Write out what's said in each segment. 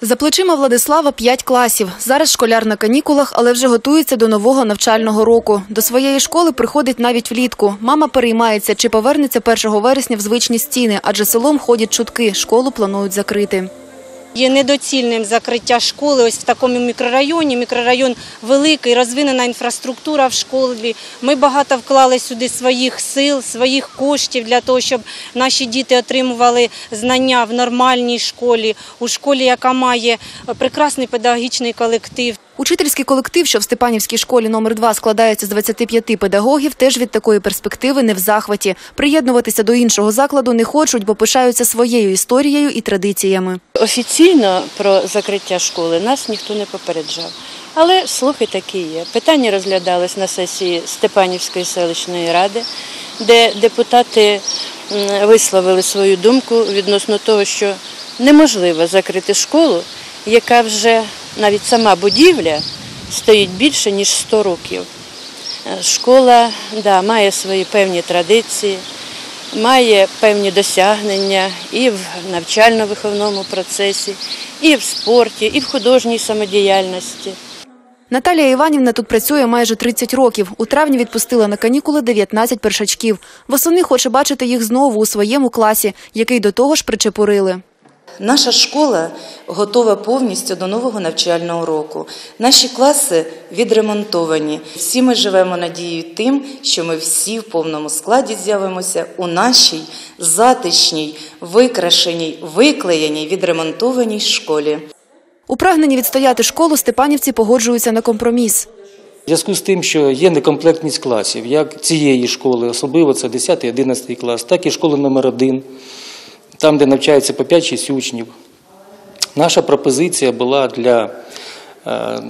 За плечима Владислава п'ять класів. Зараз школяр на канікулах, але вже готується до нового навчального року. До своєї школи приходить навіть влітку. Мама переймається, чи повернеться 1 вересня в звичні стіни, адже селом ходять чутки. Школу планують закрити. Є недоцільним закриття школи ось в такому мікрорайоні. Мікрорайон великий, розвинена інфраструктура в школі. Ми багато вклали сюди своїх сил, своїх коштів для того, щоб наші діти отримували знання в нормальній школі, у школі, яка має прекрасний педагогічний колектив. Учительський колектив, що в Степанівській школі номер 2 складається з 25 педагогів, теж від такої перспективи не в захваті. Приєднуватися до іншого закладу не хочуть, бо пишаються своєю історією і традиціями. Офіційно про закриття школи нас ніхто не попереджав. Але слухи такі є. Питання розглядались на сесії Степанівської селищної ради, де депутати висловили свою думку відносно того, що неможливо закрити школу, яка вже навіть сама будівля стоїть більше ніж 100 років. Е, Школа да, має свої певні традиції, має певні досягнення і в навчально-виховному процесі, і в спорті, і в художній самодіяльності. Наталія Іванівна тут працює майже 30 років. У травні відпустила на канікули 19 першачків. Восени хоче бачити їх знову у своєму класі, який до того ж причепурили. Наша школа готова повністю до нового навчального року. Наші класи відремонтовані. Всі ми живемо надією тим, що ми всі в повному складі з'явимося у нашій затишній, викрашеній, виклеєній, відремонтованій школі. У прагненні відстояти школу Степанівці погоджуються на компроміс. В зв'язку з тим, що є некомплектність класів, як цієї школи, особливо це 10-11 клас, так і школи номер 1 там, де навчається по 5-6 учнів. Наша пропозиція була для е,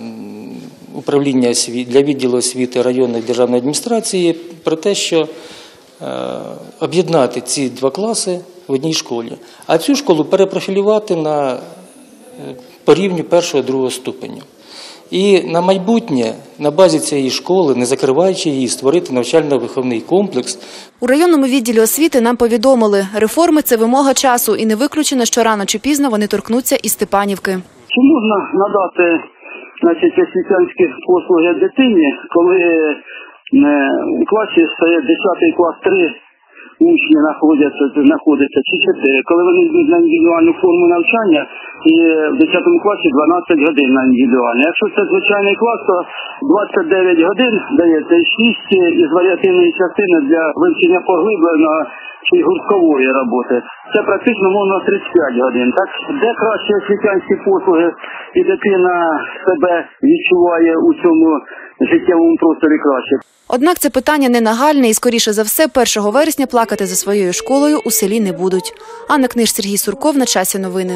управління для відділу освіти районної державної адміністрації про те, що е, об'єднати ці два класи в одній школі, а цю школу перепрофілювати на е, по рівню першого-другого ступеню. І на майбутнє на базі цієї школи, не закриваючи її, створити навчально-виховний комплекс, У районному відділі освіти нам повідомили, реформи це вимога часу, і не виключено, що рано чи пізно вони торкнуться і Степанівки. Чи можна надати значить, освітянські послуги дитині, коли е, у класі стоять 10 клас 3 учні знаходяться, знаходяться чи 4, коли вони йдуть на індивідуальну форму навчання і в 10 класі 12 годин на індивідуальне. Якщо це звичайний клас, то 29 годин дається і 6 із варіативної частини для вивчення поглибленого чи гурткової роботи. Це практично можна 35 годин. Так де краще освітянські послуги і дитина себе відчуває у цьому життєвому просторі краще. Однак це питання не нагальне і, скоріше за все, 1 вересня плакати за своєю школою у селі не будуть. Анна Книж, Сергій Сурков на часі новини.